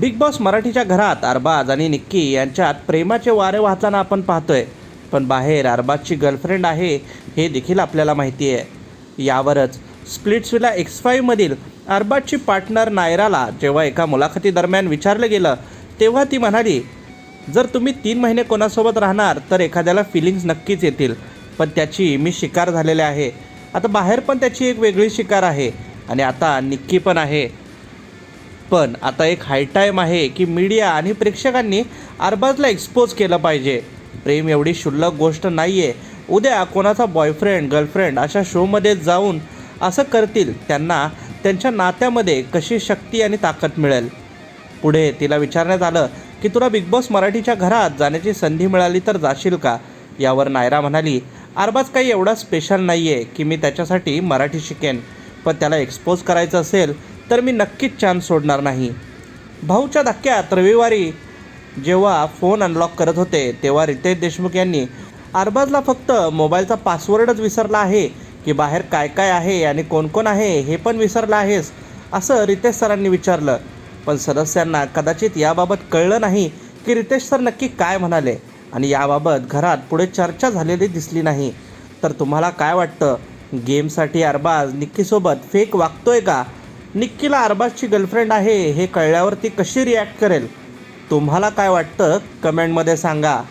Big boss मराठीच्या घरात अरबाज आणि निक्की यांच्यात प्रेमाचे वारे वाहताना आपण पाहतोय. पण बाहेर अरबाजची गर्लफ्रेंड आहे हे देखील आपल्याला माहिती आहे. यावरच स्प्लिट्सविला एक्स फाईव्हमधील अरबाजची पार्टनर नायराला जेव्हा एका मुलाखतीदरम्यान विचारलं गेलं तेव्हा ती म्हणाली जर तुम्ही तीन महिने कोणासोबत राहणार तर एखाद्याला फिलिंग्स नक्कीच येतील. पण त्याची मी शिकार झालेले आहे. आता बाहेर पण त्याची एक वेगळी शिकार आहे. आणि आता निक्की पण आहे. पण आता एक हाय टाईम आहे की मीडिया आणि प्रेक्षकांनी अरबाजला एक्सपोज केलं पाहिजे. प्रेम एवढी क्षुल्लक गोष्ट नाही आहे उद्या कोणाचा बॉयफ्रेंड गर्लफ्रेंड अशा शोमध्ये जाऊन असं करतील त्यांना त्यांच्या नात्यामध्ये कशी शक्ती आणि ताकद मिळेल? पुढे तिला विचारण्यात आलं की तुला बिग बॉस मराठीच्या घरात जाण्याची संधी मिळाली तर जाशील का? यावर नायरा म्हणाली अरबाज काही एवढा स्पेशल नाही आहे की मी त्याच्यासाठी मराठी शिकेन. पण त्याला एक्सपोज करायचं असेल तर मी नक्कीच चान्स सोडणार नाही. भाऊच्या धक्क्यात रविवारी जेव्हा फोन अनलॉक करत होते तेव्हा रितेश देशमुख यांनी अरबाजला फक्त मोबाईलचा पासवर्डच विसरला आहे की बाहेर काय काय आहे आणि कोण कोण आहे हे पण विसरलं आहेस असं रितेश सरांनी विचारलं. पण सदस्यांना कदाचित याबाबत कळलं नाही की रितेश सर नक्की काय म्हणाले आणि याबाबत घरात पुढे चर्चा झालेली दिसली नाही. तर तुम्हाला काय वाटतं? गेमसाठी अरबाज निक्कीसोबत फेक वागतोय का? निक्कीला अरबाजची गर्लफ्रेंड आहे हे कळल्यावर ती कशी रिॲक्ट करेल? तुम्हाला काय वाटतं? कमेंटमध्ये सांगा.